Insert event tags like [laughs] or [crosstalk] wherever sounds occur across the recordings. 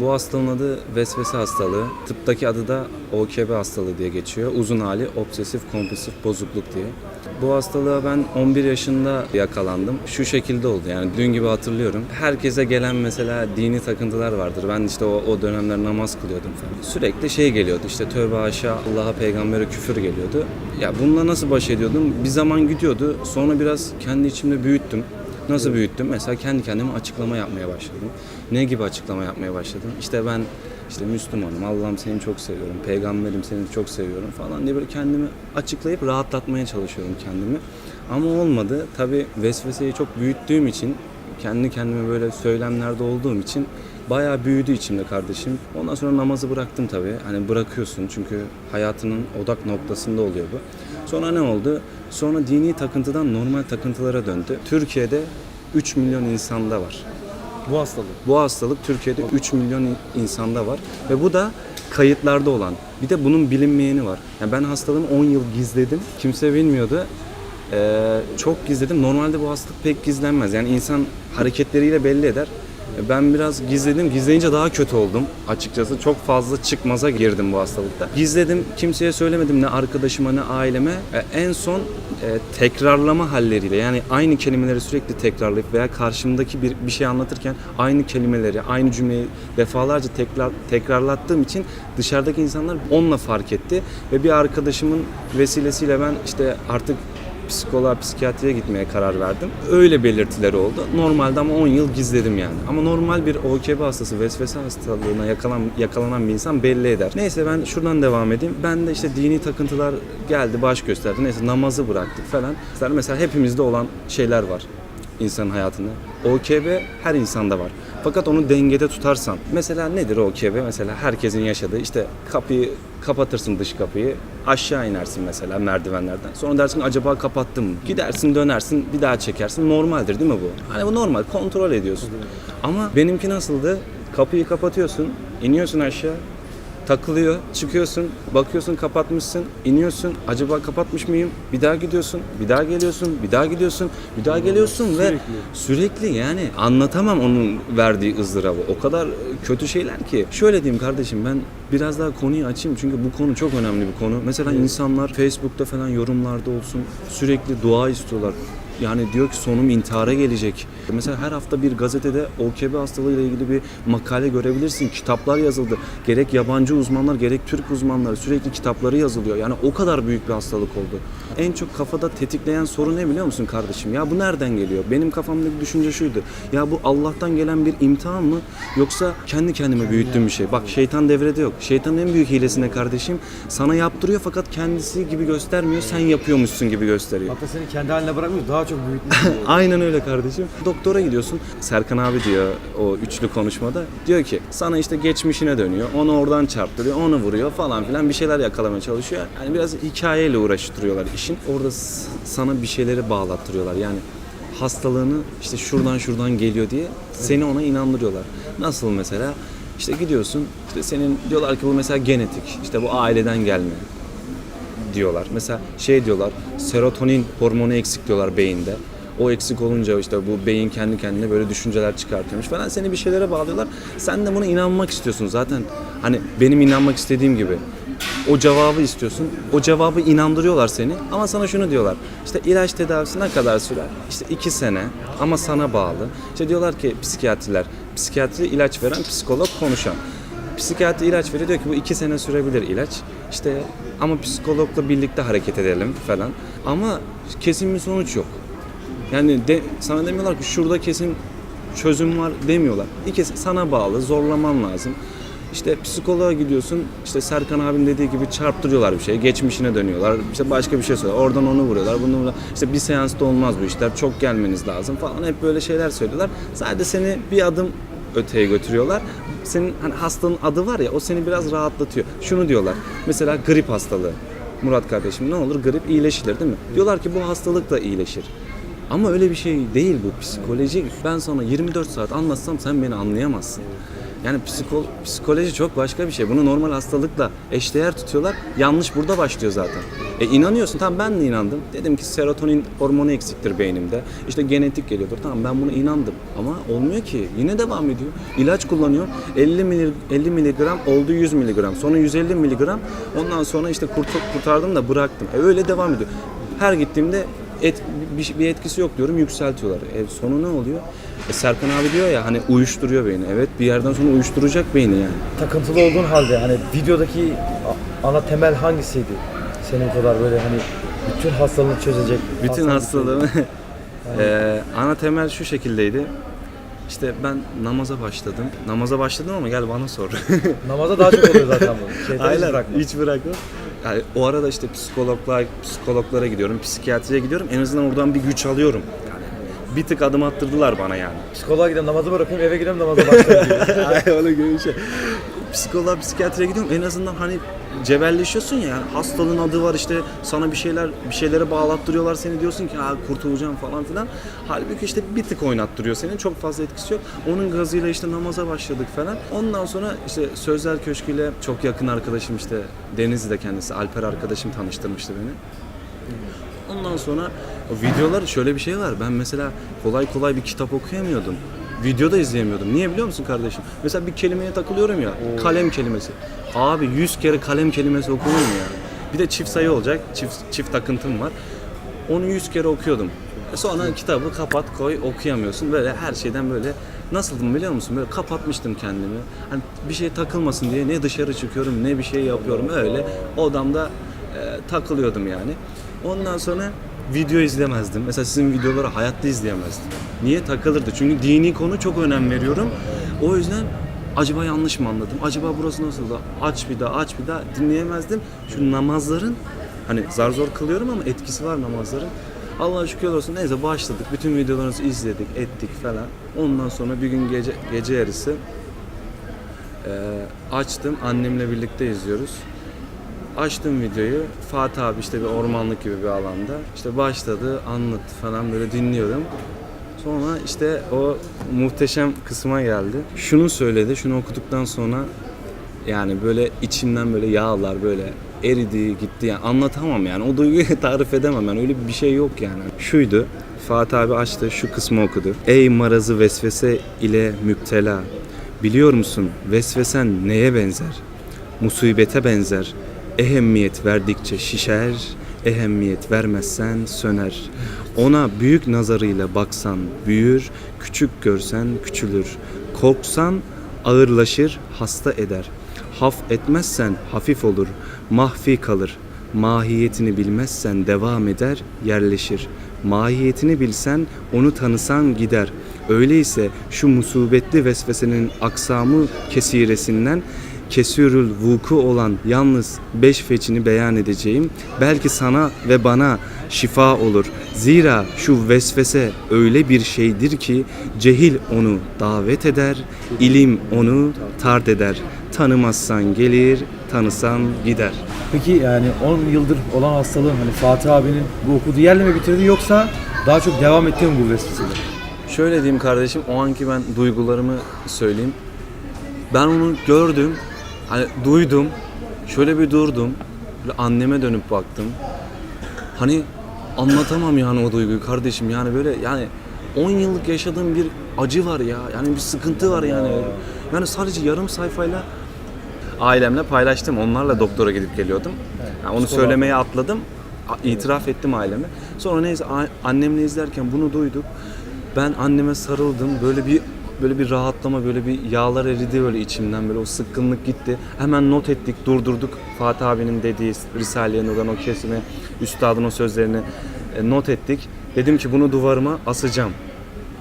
Bu hastalığın adı vesvese hastalığı. Tıptaki adı da OKB hastalığı diye geçiyor. Uzun hali obsesif kompulsif bozukluk diye. Bu hastalığa ben 11 yaşında yakalandım. Şu şekilde oldu yani dün gibi hatırlıyorum. Herkese gelen mesela dini takıntılar vardır. Ben işte o, o dönemler namaz kılıyordum falan. Sürekli şey geliyordu işte tövbe haşa Allah'a peygambere küfür geliyordu. Ya bununla nasıl baş ediyordum? Bir zaman gidiyordu. Sonra biraz kendi içimde büyüttüm. Nasıl büyüttüm? Mesela kendi kendime açıklama yapmaya başladım. Ne gibi açıklama yapmaya başladım? İşte ben işte Müslümanım, Allah'ım seni çok seviyorum, peygamberim seni çok seviyorum falan diye böyle kendimi açıklayıp rahatlatmaya çalışıyorum kendimi. Ama olmadı. Tabii vesveseyi çok büyüttüğüm için, kendi kendime böyle söylemlerde olduğum için bayağı büyüdü içimde kardeşim. Ondan sonra namazı bıraktım tabii. Hani bırakıyorsun çünkü hayatının odak noktasında oluyor bu. Sonra ne oldu? Sonra dini takıntıdan normal takıntılara döndü. Türkiye'de 3 milyon insanda var. Bu hastalık. Bu hastalık Türkiye'de 3 milyon insanda var ve bu da kayıtlarda olan. Bir de bunun bilinmeyeni var. Yani ben hastalığımı 10 yıl gizledim. Kimse bilmiyordu. Ee, çok gizledim. Normalde bu hastalık pek gizlenmez. Yani insan hareketleriyle belli eder. Ben biraz gizledim. Gizleyince daha kötü oldum açıkçası. Çok fazla çıkmaza girdim bu hastalıkta. Gizledim. Kimseye söylemedim ne arkadaşıma ne aileme. Ee, en son e, tekrarlama halleriyle yani aynı kelimeleri sürekli tekrarlayıp veya karşımdaki bir, bir şey anlatırken aynı kelimeleri, aynı cümleyi defalarca tekrar tekrarlattığım için dışarıdaki insanlar onunla fark etti ve bir arkadaşımın vesilesiyle ben işte artık psikoloğa, psikiyatriye gitmeye karar verdim. Öyle belirtileri oldu. Normalde ama 10 yıl gizledim yani. Ama normal bir OKB hastası, vesvese hastalığına yakalan, yakalanan bir insan belli eder. Neyse ben şuradan devam edeyim. Ben de işte dini takıntılar geldi, baş gösterdi. Neyse namazı bıraktık falan. Mesela- hepimizde olan şeyler var insanın hayatında. OKB her insanda var. Fakat onu dengede tutarsan. Mesela nedir OKB? Mesela herkesin yaşadığı işte kapıyı kapatırsın dış kapıyı. Aşağı inersin mesela merdivenlerden. Sonra dersin acaba kapattım mı? Gidersin dönersin bir daha çekersin. Normaldir değil mi bu? Hani bu normal kontrol ediyorsun. Ama benimki nasıldı? Kapıyı kapatıyorsun, iniyorsun aşağı, takılıyor. Çıkıyorsun, bakıyorsun kapatmışsın, iniyorsun. Acaba kapatmış mıyım? Bir daha gidiyorsun, bir daha geliyorsun, bir daha gidiyorsun, bir daha geliyorsun ve sürekli yani anlatamam onun verdiği ızdırabı. O kadar kötü şeyler ki. Şöyle diyeyim kardeşim ben biraz daha konuyu açayım çünkü bu konu çok önemli bir konu. Mesela insanlar Facebook'ta falan yorumlarda olsun sürekli dua istiyorlar. Yani diyor ki sonum intihara gelecek. Mesela her hafta bir gazetede OKB hastalığıyla ilgili bir makale görebilirsin. Kitaplar yazıldı. Gerek yabancı uzmanlar gerek Türk uzmanları sürekli kitapları yazılıyor. Yani o kadar büyük bir hastalık oldu. En çok kafada tetikleyen soru ne biliyor musun kardeşim? Ya bu nereden geliyor? Benim kafamdaki düşünce şuydu. Ya bu Allah'tan gelen bir imtihan mı? Yoksa kendi kendime büyüttüğüm bir şey. Bak şeytan devrede yok. Şeytanın en büyük hilesine kardeşim sana yaptırıyor fakat kendisi gibi göstermiyor. Sen yapıyormuşsun gibi gösteriyor. Hatta seni kendi haline bırakmıyor, daha çok büyütmüş. [laughs] Aynen öyle kardeşim. Doktora gidiyorsun. Serkan abi diyor o üçlü konuşmada. Diyor ki sana işte geçmişine dönüyor. Onu oradan çarptırıyor. Onu vuruyor falan filan bir şeyler yakalamaya çalışıyor. Yani biraz hikayeyle uğraştırıyorlar işin. Orada sana bir şeyleri bağlattırıyorlar. Yani hastalığını işte şuradan şuradan geliyor diye seni ona inandırıyorlar. Nasıl mesela? İşte gidiyorsun işte senin diyorlar ki bu mesela genetik. İşte bu aileden gelme diyorlar. Mesela şey diyorlar, serotonin hormonu eksik diyorlar beyinde. O eksik olunca işte bu beyin kendi kendine böyle düşünceler çıkartıyormuş falan. Seni bir şeylere bağlıyorlar. Sen de buna inanmak istiyorsun zaten. Hani benim inanmak istediğim gibi. O cevabı istiyorsun. O cevabı inandırıyorlar seni. Ama sana şunu diyorlar. İşte ilaç tedavisi ne kadar sürer? İşte iki sene ama sana bağlı. İşte diyorlar ki psikiyatriler, psikiyatri ilaç veren, psikolog konuşan. Psikiyatri ilaç veriyor diyor ki bu iki sene sürebilir ilaç. İşte ama psikologla birlikte hareket edelim falan. Ama kesin bir sonuç yok. Yani de, sana demiyorlar ki şurada kesin çözüm var demiyorlar. İkisi sana bağlı, zorlaman lazım. İşte psikoloğa gidiyorsun, işte Serkan abinin dediği gibi çarptırıyorlar bir şey, geçmişine dönüyorlar, işte başka bir şey söylüyorlar, oradan onu vuruyorlar, bunu vuruyorlar. İşte bir seansta olmaz bu işler, çok gelmeniz lazım falan, hep böyle şeyler söylüyorlar. Sadece seni bir adım öteye götürüyorlar. Senin hani hastanın adı var ya, o seni biraz rahatlatıyor. Şunu diyorlar, mesela grip hastalığı. Murat kardeşim ne olur grip iyileşilir değil mi? Diyorlar ki bu hastalık da iyileşir. Ama öyle bir şey değil bu psikoloji. Ben sana 24 saat anlatsam sen beni anlayamazsın. Yani psiko, psikoloji çok başka bir şey. Bunu normal hastalıkla eşdeğer tutuyorlar. Yanlış burada başlıyor zaten. E inanıyorsun. Tamam ben de inandım. Dedim ki serotonin hormonu eksiktir beynimde. İşte genetik geliyordur. Tamam ben buna inandım. Ama olmuyor ki. Yine devam ediyor. İlaç kullanıyor. 50 mili, 50 miligram oldu 100 miligram. Sonra 150 miligram. Ondan sonra işte kurt- kurtardım da bıraktım. E öyle devam ediyor. Her gittiğimde et, bir, bir etkisi yok diyorum yükseltiyorlar. E sonu ne oluyor? E Serkan abi diyor ya hani uyuşturuyor beyni. Evet bir yerden sonra uyuşturacak beyni yani. Takıntılı olduğun halde hani videodaki ana temel hangisiydi? Senin kadar böyle hani bütün hastalığını çözecek. Bütün hastalığı hastalığımı [laughs] Eee, ana temel şu şekildeydi. İşte ben namaza başladım. Namaza başladım ama gel bana sor. [laughs] Namaza daha çok oluyor zaten bu. Şeytan hiç Aynen bırakma. hiç bırakma. Yani o arada işte psikologlar, psikologlara gidiyorum, psikiyatriye gidiyorum. En azından oradan bir güç alıyorum. Bir tık adım attırdılar bana yani. Psikoloğa gidiyorum namazı bırakıyorum eve gidiyorum namaza başlıyorum. [laughs] Ay öyle gibi bir şey. Psikoloğa, psikiyatriye gidiyorum. En azından hani cebelleşiyorsun ya. Yani hastalığın adı var işte sana bir şeyler bir şeylere bağlattırıyorlar seni diyorsun ki ha kurtulacağım falan filan. Halbuki işte bir tık oynattırıyor seni. Çok fazla etkisi yok. Onun gazıyla işte namaza başladık falan. Ondan sonra işte Sözler Köşkü ile çok yakın arkadaşım işte Denizli'de kendisi Alper arkadaşım tanıştırmıştı beni. Ondan sonra o videolar şöyle bir şey var. Ben mesela kolay kolay bir kitap okuyamıyordum. Videoda izleyemiyordum. Niye biliyor musun kardeşim? Mesela bir kelimeye takılıyorum ya. Kalem kelimesi. Abi 100 kere kalem kelimesi okunur mu ya? Bir de çift sayı olacak. Çift, çift takıntım var. Onu 100 kere okuyordum. Sonra kitabı kapat koy okuyamıyorsun. Böyle her şeyden böyle nasıldım biliyor musun? Böyle kapatmıştım kendimi. Hani bir şey takılmasın diye ne dışarı çıkıyorum ne bir şey yapıyorum öyle odamda e, takılıyordum yani. Ondan sonra video izlemezdim. Mesela sizin videoları hayatta izleyemezdim. Niye? Takılırdı. Çünkü dini konu çok önem veriyorum. O yüzden acaba yanlış mı anladım? Acaba burası nasıl da aç bir daha aç bir daha dinleyemezdim. Şu namazların hani zar zor kılıyorum ama etkisi var namazların. Allah'a şükür olsun. Neyse başladık. Bütün videolarınızı izledik, ettik falan. Ondan sonra bir gün gece gece yarısı e, açtım. Annemle birlikte izliyoruz. Açtım videoyu. Fatih abi işte bir ormanlık gibi bir alanda. İşte başladı, anlattı falan böyle dinliyorum. Sonra işte o muhteşem kısma geldi. Şunu söyledi, şunu okuduktan sonra yani böyle içimden böyle yağlar böyle eridi gitti yani anlatamam yani o duyguyu [laughs] tarif edemem yani öyle bir şey yok yani. Şuydu Fatih abi açtı şu kısmı okudu. Ey marazı vesvese ile müptela biliyor musun vesvesen neye benzer? Musibete benzer. Ehemmiyet verdikçe şişer, ehemmiyet vermezsen söner. Ona büyük nazarıyla baksan büyür, küçük görsen küçülür. Korksan ağırlaşır, hasta eder. Haf etmezsen hafif olur, mahfi kalır. Mahiyetini bilmezsen devam eder, yerleşir. Mahiyetini bilsen, onu tanısan gider. Öyleyse şu musibetli vesvesenin aksamı kesiresinden kesürül vuku olan yalnız beş feçini beyan edeceğim. Belki sana ve bana şifa olur. Zira şu vesvese öyle bir şeydir ki cehil onu davet eder, ilim onu tard eder. Tanımazsan gelir, tanısan gider. Peki yani 10 yıldır olan hastalığın hani Fatih abinin bu okuduğu yerle mi bitirdi yoksa daha çok devam etti mi bu vesveseyle? Şöyle diyeyim kardeşim, o anki ben duygularımı söyleyeyim. Ben onu gördüm, hani duydum, şöyle bir durdum, böyle anneme dönüp baktım. Hani anlatamam yani o duyguyu kardeşim yani böyle yani 10 yıllık yaşadığım bir acı var ya, yani bir sıkıntı var yani. Yani sadece yarım sayfayla ailemle paylaştım, onlarla doktora gidip geliyordum. Yani onu söylemeye atladım, itiraf ettim aileme. Sonra neyse annemle izlerken bunu duyduk. Ben anneme sarıldım. Böyle bir böyle bir rahatlama, böyle bir yağlar eridi böyle içimden böyle o sıkkınlık gitti. Hemen not ettik, durdurduk. Fatih abinin dediği Risale-i Nur'dan o kesimi, üstadın o sözlerini e, not ettik. Dedim ki bunu duvarıma asacağım.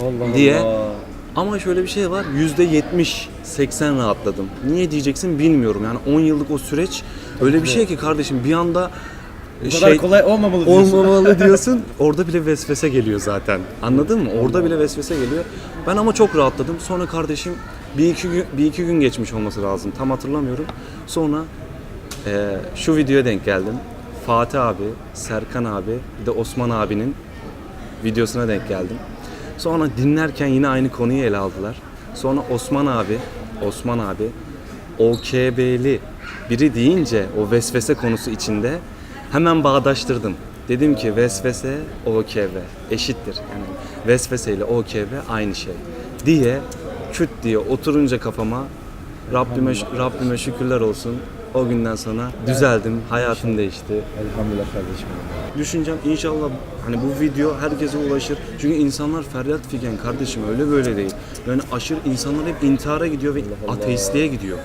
Allah Diye. Allah. Ama şöyle bir şey var. Yüzde 70 80 rahatladım. Niye diyeceksin bilmiyorum. Yani 10 yıllık o süreç öyle bir şey ki kardeşim bir anda Bu kadar kolay olmamalı diyorsun. olmamalı [laughs] diyorsun. Orada bile vesvese geliyor zaten. Anladın mı? Orada bile vesvese geliyor. Ben ama çok rahatladım. Sonra kardeşim bir iki gün, bir iki gün geçmiş olması lazım. Tam hatırlamıyorum. Sonra eee, şu videoya denk geldim. Fatih abi, Serkan abi, bir de Osman abinin videosuna denk geldim. Sonra dinlerken yine aynı konuyu ele aldılar. Sonra Osman abi, Osman abi OKB'li biri deyince o vesvese konusu içinde hemen bağdaştırdım. Dedim ki vesvese OKB eşittir. Yani vesvese ile OKB aynı şey diye küt diye oturunca kafama Rabbime, Rabbime şükürler olsun. O günden sonra düzeldim, hayatım değişti. Elhamdülillah kardeşim. Düşüncem inşallah hani bu video herkese ulaşır. Çünkü insanlar feryat figen kardeşim öyle böyle değil. Yani aşırı insanlar hep intihara gidiyor ve ateistliğe gidiyor.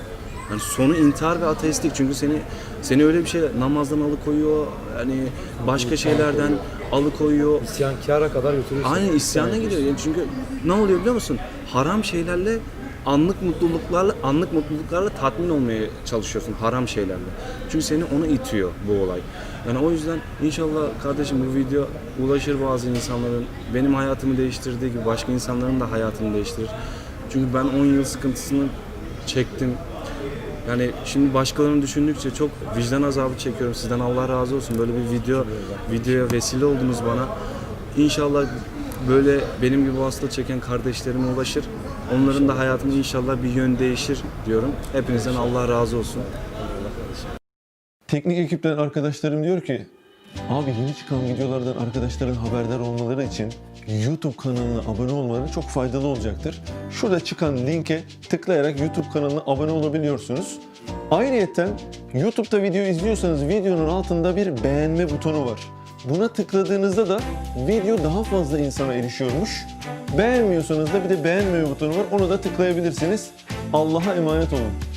Yani sonu intihar ve ateistlik çünkü seni seni öyle bir şey namazdan alıkoyuyor. Yani başka şeylerden alıkoyuyor. İsyankara kadar götürüyorsun. Aynen isyana gidiyor. Yani çünkü ne oluyor biliyor musun? Haram şeylerle anlık mutluluklarla anlık mutluluklarla tatmin olmaya çalışıyorsun haram şeylerle. Çünkü seni ona itiyor bu olay. Yani o yüzden inşallah kardeşim bu video ulaşır bazı insanların benim hayatımı değiştirdiği gibi başka insanların da hayatını değiştirir. Çünkü ben 10 yıl sıkıntısını çektim. Yani şimdi başkalarını düşündükçe çok vicdan azabı çekiyorum. Sizden Allah razı olsun. Böyle bir video videoya vesile oldunuz bana. İnşallah böyle benim gibi hasta çeken kardeşlerime ulaşır. Onların da hayatında inşallah bir yön değişir diyorum. Hepinizden Allah razı olsun. Teknik ekipten arkadaşlarım diyor ki Abi yeni çıkan videolardan arkadaşların haberdar olmaları için YouTube kanalına abone olmaları çok faydalı olacaktır. Şurada çıkan linke tıklayarak YouTube kanalına abone olabiliyorsunuz. Ayrıyeten YouTube'da video izliyorsanız videonun altında bir beğenme butonu var. Buna tıkladığınızda da video daha fazla insana erişiyormuş. Beğenmiyorsanız da bir de beğenmeme butonu var. Onu da tıklayabilirsiniz. Allah'a emanet olun.